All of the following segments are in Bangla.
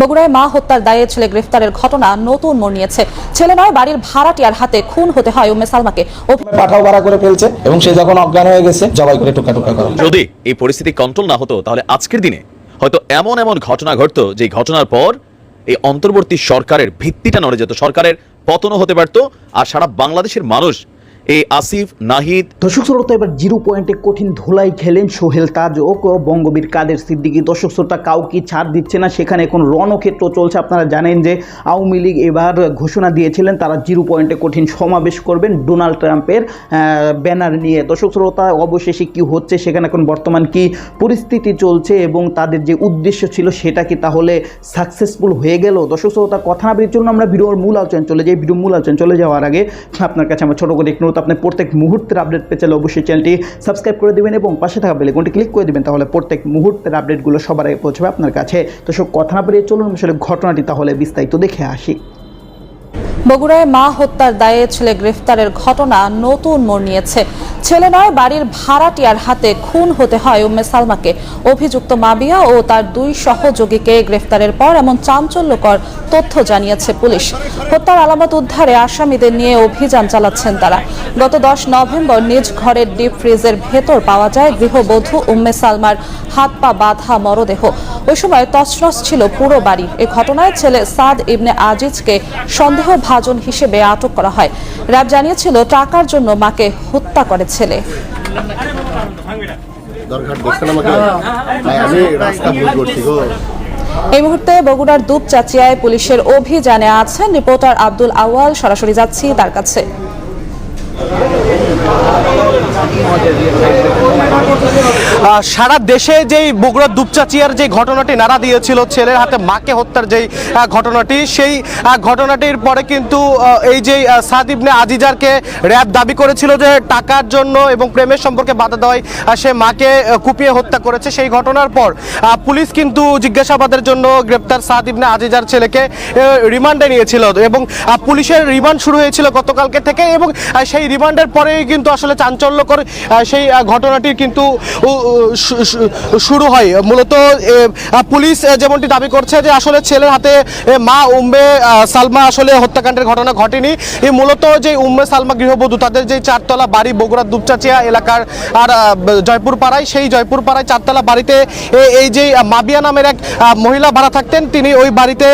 বগুড়ায় মা হত্যার দায়ে ছেলে গ্রেফতারের ঘটনা নতুন মোড় নিয়েছে। ছেলে নয় বাড়ির ভাড়াটিয়ার হাতে খুন হতে হয় উম্মে সালমাকে। পাঠাও ভাড়া করে ফেলছে এবং সে যখন অজ্ঞান হয়ে গেছে জবাই করে টুকা টুকা করা। যদি এই পরিস্থিতি কন্ট্রোল না হতো তাহলে আজকের দিনে হয়তো এমন এমন ঘটনা ঘটতো যে ঘটনার পর এই অন্তর্বর্তী সরকারের ভিত্তিটা নড়ে যেত। সরকারের পতনও হতে পারতো আর সারা বাংলাদেশের মানুষ এই আসিফ, নাহিদ। দর্শক শ্রোতা, এবার জিরো পয়েন্টে কঠিন ধোলাই খেলেন সোহেল তাজ ও বঙ্গবীর কাদের সিদ্দিকী, দর্শক শ্রোতা, কাউকে ছাড় দিচ্ছে না। সেখানে এখন রণক্ষেত্র চলছে। আপনারা জানেন যে আওয়ামী লীগ এবার ঘোষণা দিয়েছিলেন, তারা জিরো পয়েন্টে কঠিন সমাবেশ করবেন ডোনাল্ড ট্রাম্পের ব্যানার নিয়ে। দর্শক শ্রোতা, অবশেষে কি হচ্ছে, সেখানে এখন বর্তমান কি পরিস্থিতি চলছে এবং তাদের যে উদ্দেশ্য ছিল, সেটা কি তাহলে সাকসেসফুল হয়ে গেল? দর্শক শ্রোতা, কথা না চলুন, আমরা ভিডিওর মূল আলোচনা চলে যাই। ভিডিও মূল আলোচনা চলে যাওয়ার আগে আপনার কাছে আমার ছোটো করে একটু আপনি প্রত্যেক মুহূর্তের আপডেট পেতে চাইলে অবশ্যই চ্যানেলটি সাবস্ক্রাইব করে দেবেন এবং পাশে থাকা বেলেকনটি ক্লিক করে দেবেন, তাহলে প্রত্যেক মুহূর্তের আপডেটগুলো সবার আগে পৌঁছবে আপনার কাছে। তো সব কথা না বেরিয়ে চলুন, আসলে ঘটনাটি তাহলে বিস্তারিত দেখে আসি। বগুড়ায় মা হত্যার দায়ে ছেলে গ্রেফতারের ঘটনা নতুন মোড় নিয়েছে। ছেলে নয়, বাড়ির ভাড়াটিয়ার হাতে খুন হতে হয় উম্মে সালমাকে। অভিযুক্ত মাবিয়া ও তার দুই সহযোগীকে গ্রেফতারের পর এমন চাঞ্চল্যকর তথ্য জানিয়েছে পুলিশ। হত্যার আলামত উদ্ধারে আসামিদের নিয়ে অভিযান চালাচ্ছেন তারা। গত দশ নভেম্বর নিজ ঘরের ডিপ ফ্রিজের ভেতর পাওয়া যায় গৃহবধূ উম্মে সালমার হাত পা বাঁধা মরদেহ। ওই সময় তছনছ ছিল পুরো বাড়ি। এ ঘটনায় ছেলে সাদ ইবনে আজিজকে সন্দেহভাজন হিসেবে আটক করা হয়। র্যাব জানিয়েছিল টাকার জন্য মাকে হত্যা করে ছেলে। দরকার দেখছেন আমাকে? ভাই, আমি রাস্তা ভুল করছি গো। এই মুহূর্তে বগুড়ার দুপচাচিয়ায় পুলিশের অভিযানে আছেন রিপোর্টার আব্দুল আওয়াল সরাসরি যাচ্ছি তার কাছে। সারা দেশে যেই বগুড়া দুপচাচিয়ার যে ঘটনাটি নাড়া দিয়েছিল ছেলের হাতে মাকে হত্যার যেই ঘটনাটি সেই ঘটনাটির পরে কিন্তু এই যে আহ, সাদ ইবনে আজিজারকে র্যাব দাবি করেছিল যে টাকার জন্য এবং প্রেমের সম্পর্কে বাধা দেওয়ায় সে মাকে কুপিয়ে হত্যা করেছে। সেই ঘটনার পর পুলিশ কিন্তু জিজ্ঞাসাবাদের জন্য গ্রেপ্তার সাদ ইবনে আজিজার ছেলেকে রিমান্ডে নিয়েছিল এবং পুলিশের রিমান্ড শুরু হয়েছিল গতকালকে থেকে এবং সেই রিমান্ডের পরেই কিন্তু আসলে চাঞ্চল্যকর সেই ঘটনাটির কিন্তু শুরু হয়। মূলত পুলিশ যেমনটি দাবি করছে যে আসলে ছেলের হাতে মা আহ, সালমা আসলে হত্যাকাণ্ডের ঘটনা ঘটেনি। এই মূলত যে উম্মে সালমা গৃহবধূ তাদের যে চারতলা বাড়ি বগুড়া দুপচাচিয়া এলাকার আর জয়পুর পাড়ায় সেই জয়পুর পাড়ায় চারতলা বাড়িতে এই যে মাবিয়া নামের এক মহিলা ভাড়া থাকতেন তিনি ওই বাড়িতে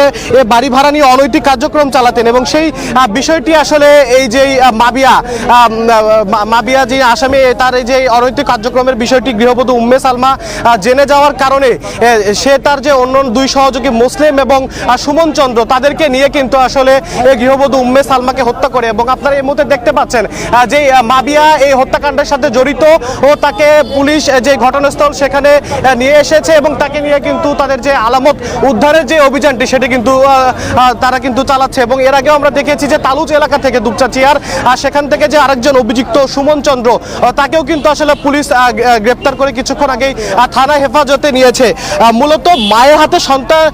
বাড়ি ভাড়া নিয়ে অনৈতিক কার্যক্রম চালাতেন এবং সেই বিষয়টি আসলে এই যে মাবিয়া মাবিয়া যে আসামি তার এই যে অনৈতিক কার্যক্রমের বিষয়টি গৃহবধূ উম্মে সালমা জেনে যাওয়ার কারণে সে তার যে অন্য দুই সহযোগী মুসলিম এবং সুমন চন্দ্র, তাদেরকে নিয়ে কিন্তু আসলে এই গৃহবধূ উম্মে সালমাকে হত্যা করে এবং আপনারা এই মুহূর্তে দেখতে পাচ্ছেন যে মাবিয়া এই হত্যাকাণ্ডের সাথে জড়িত ও তাকে পুলিশ যে ঘটনাস্থল সেখানে নিয়ে এসেছে এবং তাকে নিয়ে কিন্তু তাদের যে আলামত উদ্ধারের যে অভিযানটি সেটি কিন্তু তারা কিন্তু চালাচ্ছে এবং এর আগেও আমরা দেখেছি যে তালুচ এলাকা থেকে দুপচাচিয়ার আর সেখান থেকে যে আরেকজন অভিযুক্ত সুমন চন্দ্র তাকেও কিন্তু আসলে পুলিশ গ্রেপ্তার করে কিছুক্ষণ আগেই আহ, থানা হেফাজতে নিয়েছে। মূলত মায়ের হাতে সন্তান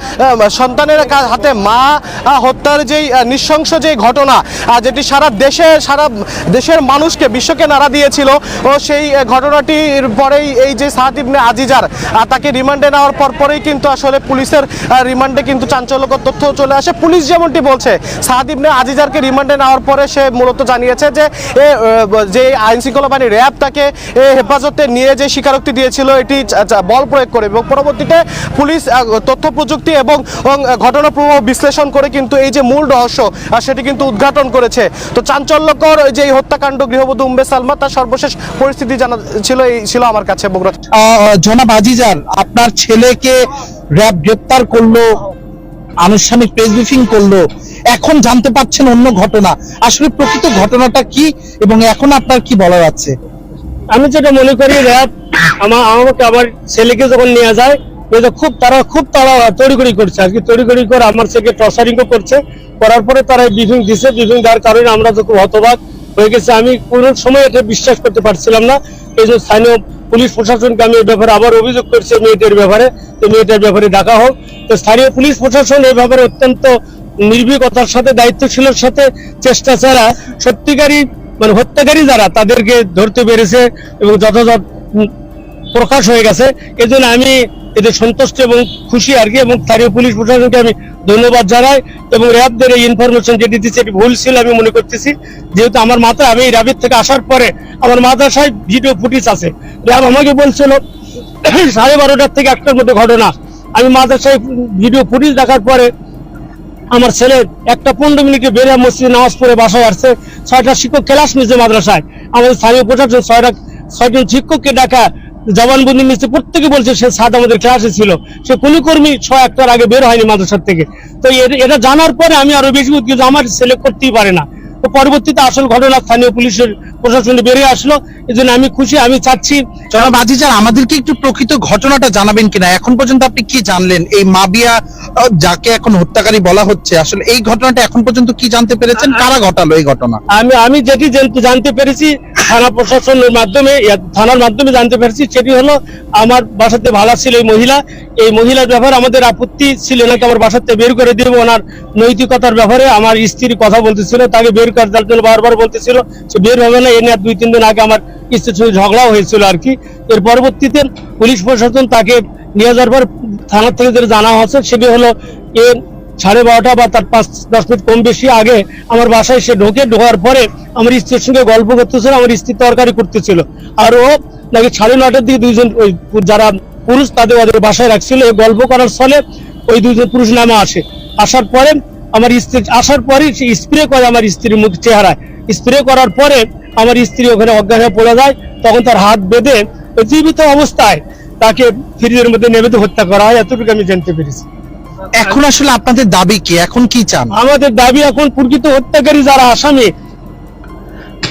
সন্তানের হাতে মা হত্যার যেই নৃশংস যে ঘটনা যেটি সারা দেশে সারা দেশের মানুষকে বিশ্বকে নাড়া দিয়েছিল ও সেই ঘটনাটির পরেই এই যে সাদ ইবনে আজিজার তাকে রিমান্ডে নেওয়ার পর পরেই কিন্তু আসলে পুলিশের রিমান্ডে কিন্তু চাঞ্চল্যকর তথ্য চলে আসে। পুলিশ যেমনটি বলছে সাদ ইবনে আজিজারকে রিমান্ডে নেওয়ার পরে সে মূলত জানিয়েছে যে যে আইন শৃঙ্খলা বাহিনী র্যাব তাকে হেফাজতে নিয়ে যে স্বীকারোক্তি দিয়েছিল, এটি বল প্রয়োগ করে এবং পরবর্তীতে পুলিশ তথ্য প্রযুক্তি এবং ঘটনা প্রবাহ বিশ্লেষণ করে কিন্তু এই যে মূল রহস্য সেটি কিন্তু উদ্ঘাটন করেছে। তো চাঞ্চল্যকর যে এই হত্যাকাণ্ড, গৃহবধূ উম্বে সালমা, তার সর্বশেষ পরিস্থিতি জানা ছিল, এই ছিল আমার কাছে, বগুড়া জনাব আজিজার আপনার ছেলেকে র্যাব গ্রেপ্তার করল আনুষ্ঠানিক প্রেস ব্রিফিং করল। এখন জানতে পারছেন অন্য ঘটনা। আসলে প্রকৃত ঘটনাটা কি এবং এখন আপনার কি বলার আছে? আমি যেটা মনে করি র্যাব আমার আমাকে আমার ছেলেকে যখন নিয়ে যায় যে খুব তারা খুব তারা তড়িগড়ি করছে আর কি। তড়িগড়ি করে আমার ছেলেকে টর্চারিংও করছে। করার পরে তারা ব্রিফিং দিছে। ব্রিফিং দেওয়ার কারণে আমরা তো খুব হতবাক হয়ে গেছে, আমি কোনো সময় এটা বিশ্বাস করতে পারছিলাম না। এই যে স্থানীয় পুলিশ প্রশাসনকে আমি এই ব্যাপারে আবার অভিযোগ করছি মেয়েটার ব্যাপারে। তো মেয়েটার ব্যাপারে ডাকা হোক। তো স্থানীয় পুলিশ প্রশাসন এই ব্যাপারে অত্যন্ত নির্ভীকতার সাথে, দায়িত্বশীলের সাথে চেষ্টা ছাড়া সত্যিকারী মানে হত্যাকারী যারা, তাদেরকে ধরতে পেরেছে এবং যথাযথ প্রকাশ হয়ে গেছে। এই জন্য আমি এতে সন্তুষ্ট এবং খুশি আর কি, এবং স্থানীয় পুলিশ প্রশাসনকে আমি ধন্যবাদ জানাই এবং র্যাবদের এই ইনফরমেশন যেটি দিচ্ছে এটি ভুল ছিল আমি মনে করতেছি। যেহেতু আমার মাথায় আমি এই র্যাবের থেকে আসার পরে আমার মাদ্রাসায় ভিডিও ফুটেজ আছে। র্যাব আমাকে বলছিল, সাড়ে বারোটার থেকে একটার মধ্যে ঘটনা। আমি মাদ্রাসায় ভিডিও ফুটেজ দেখার পরে আমার ছেলে একটা পনেরো মিনিটে বেরিয়ে মসজিদে নামাজ পড়ে বাসায় আসছে। ছয়টা শিক্ষক ক্লাস নিয়েছে মাদ্রাসায়। আমাদের স্থানীয় প্রশাসন ছয়টা ছয়জন শিক্ষককে ডাকা জবানবন্দি নিচ্ছে প্রত্যেকে বলছে সে সাদ আমাদের ক্লাসে ছিল। সে কোনো কর্মী ছয় একটার আগে বের হয়নি মাদ্রাসার থেকে। তো এটা জানার পরে আমি আরও বেশি উদ্যোগ আমার ছেলে করতেই পারে না। তো পরবর্তীতে আসল ঘটনা স্থানীয় পুলিশের প্রশাসনে বেরিয়ে আসলো। এই জন্য আমি খুশি আমি চাচ্ছি জনাব আজিজার আমাদেরকে একটু প্রকৃত ঘটনাটা জানাবেন কিনা? এখন পর্যন্ত আপনি কি জানলেন? এই মাবিয়া যাকে এখন হত্যাকারী বলা হচ্ছে আসলে এই ঘটনাটা এখন পর্যন্ত কি জানতে পেরেছেন? কারা ঘটালো এই ঘটনা? আমি আমি যেটি জানতে- জানতে পেরেছি থানা প্রশাসনের মাধ্যমে থানার মাধ্যমে জানতে পেরেছি সেটি হলো আমার বাসাতে ভাড়া ছিল এই মহিলা। এই মহিলার ব্যাপারে আমাদের আপত্তি ছিল নাকি আমার বাসাতে বের করে দিব ওনার নৈতিকতার ব্যাপারে আমার স্ত্রী কথা বলতেছিল তাকে বের করে দেওয়ার জন্য বারবার বলতেছিল সে বের হবে না, এ নিয়ে দুই, তিন দিন আগে আমার স্ত্রীর সঙ্গে ঝগড়াও হয়েছিল আর কি। এর পরবর্তীতে পুলিশ প্রশাসন তাকে নিয়ে যাওয়ার পর থানা থেকে যেটা জানা হচ্ছে সেটি হলো এ সাড়ে বারোটা বা তার পাঁচ, দশ মিনিট কম বেশি আগে আমার বাসায় সে ঢোকে, ঢোকার পরে আমার স্ত্রীর সঙ্গে গল্প করতেছিল, আমার স্ত্রী তরকারি করতেছিল। আর ও নাকি সাড়ে নটার দিকে দুইজন ওই যারা পুরুষ তাদের ওদের বাসায় রাখছিল গল্প করার ফলে ওই দুইজন পুরুষ নামে আসে। আসার পরে আমার স্ত্রী আসার পরে সে স্প্রে করে আমার স্ত্রীর মুখ চেহারায়। স্প্রে করার পরে আমার স্ত্রী ওখানে অজ্ঞান হয়ে পড়ে যায় তখন তার হাত বেঁধে জীবিত অবস্থায় তাকে ফ্রিজের মধ্যে নেমে হত্যা করা হয় এতটুকু আমি জানতে পেরেছি। এখন আসলে আপনাদের দাবি কি? এখন কি চান? আমাদের দাবি এখন প্রকৃত হত্যাকারী যারা আসামি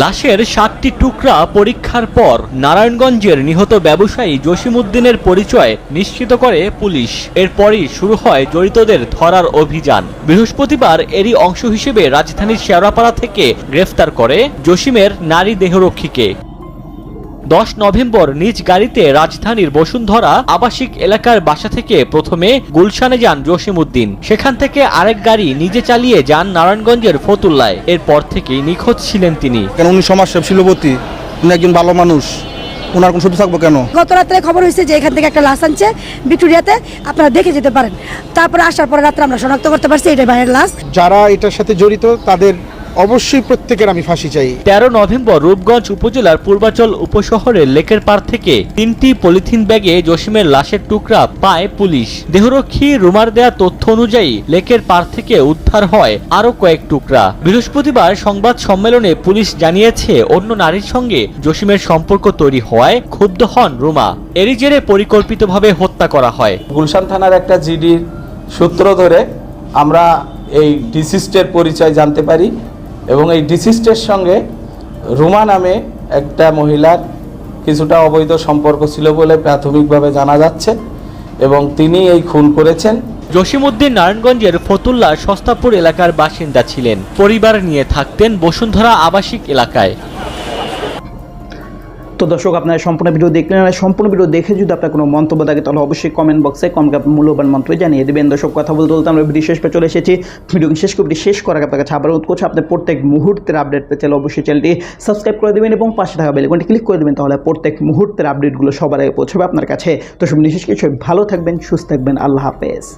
লাশের সাতটি টুকরা পরীক্ষার পর নারায়ণগঞ্জের নিহত ব্যবসায়ী জসিমুদ্দিনের পরিচয় নিশ্চিত করে পুলিশ। এরপরই শুরু হয় জড়িতদের ধরার অভিযান। বৃহস্পতিবার এরই অংশ হিসেবে রাজধানীর শেওড়াপাড়া থেকে গ্রেফতার করে জসিমের নারী দেহরক্ষীকে। দশ নভেম্বর নিজ গাড়িতে রাজধানীর বসুন্ধরা আবাসিক এলাকার বাসা থেকে প্রথমে গুলশানে যান জসিমউদ্দিন। সেখান থেকে আরেক গাড়ি নিজে চালিয়ে যান নারায়ণগঞ্জের ফতুল্লায়। এরপর থেকেই নিখোঁজ ছিলেন তিনি। কেন উনি সমাজসেব শিল্পপতি? উনি একজন ভালো মানুষ। ওনার কোন ছবি থাকব কেন? গত রাত্রে খবর হয়েছে যে এখান থেকে একটা লাশ আনছে। ভিক্টোরিয়াতে আপনারা দেখে যেতে পারেন। তারপরে আসার পরে রাত্রে আমরা শনাক্ত করতে পারছি এটা ভাইয়ের লাশ। যারা এটার সাথে জড়িত তাদের অবশ্যই প্রত্যেকের আমি ফাঁসি চাই। তেরো নভেম্বর রূপগঞ্জ উপজেলার পূর্বাচল উপশহরের লেকের পার থেকে তিনটি পলিথিন ব্যাগে জসিমের লাশের টুকরা পায় পুলিশ। দেহরক্ষী রুমার দেয়া তথ্য অনুযায়ী লেকের পার থেকে উদ্ধার হয় আরও কয়েক টুকরা। বৃহস্পতিবার সংবাদ সম্মেলনে পুলিশ জানিয়েছে অন্য নারীর সঙ্গে জসিমের সম্পর্ক তৈরি হওয়ায় ক্ষুব্ধ হন রুমা। এরই জেরে পরিকল্পিতভাবে হত্যা করা হয়। গুলশান থানার একটা জিডির সূত্র ধরে আমরা এই ডিসিস্টের পরিচয় জানতে পারি। এবং এই ডিসিস্টের সঙ্গে রুমা নামে একটা মহিলার কিছুটা অবৈধ সম্পর্ক ছিল বলে প্রাথমিকভাবে জানা যাচ্ছে এবং তিনি এই খুন করেছেন। জসিমউদ্দিন নারায়ণগঞ্জের ফতুল্লা সস্তাপুর এলাকার বাসিন্দা ছিলেন। পরিবার নিয়ে থাকতেন বসুন্ধরা আবাসিক এলাকায়। তো দর্শক, আপনারা সম্পূর্ণ ভিডিও দেখলেন আর সম্পূর্ণ ভিডিও দেখে যদি আপনার কোনো মন্তব্য থাকে, তাহলে অবশ্যই কমেন্ট বক্সে কমকে আপনার মূল্যবান মন্তব্য জানিয়ে দেবেন। দর্শক, কথা বলতে বলতে আমরা ভিডিও শেষ পে চলে এসেছি। ভিডিও শেষ করে শেষ করার আপনার কাছে আবার অনুরোধ করছি, আপনি প্রত্যেক মুহূর্তের আপডেট পেতে অবশ্যই চ্যানেলটি সাবস্ক্রাইব করে দেবেন এবং পাশে থাকা বেলকনটি ক্লিক করে দেবেন, তাহলে প্রত্যেক মুহূর্তের আপডেটগুলো সবার আগে পৌঁছবে আপনার কাছে। তো সব নিশেষ কিছু ভালো থাকবেন, সুস্থ থাকবেন, আল্লাহ হাফেজ।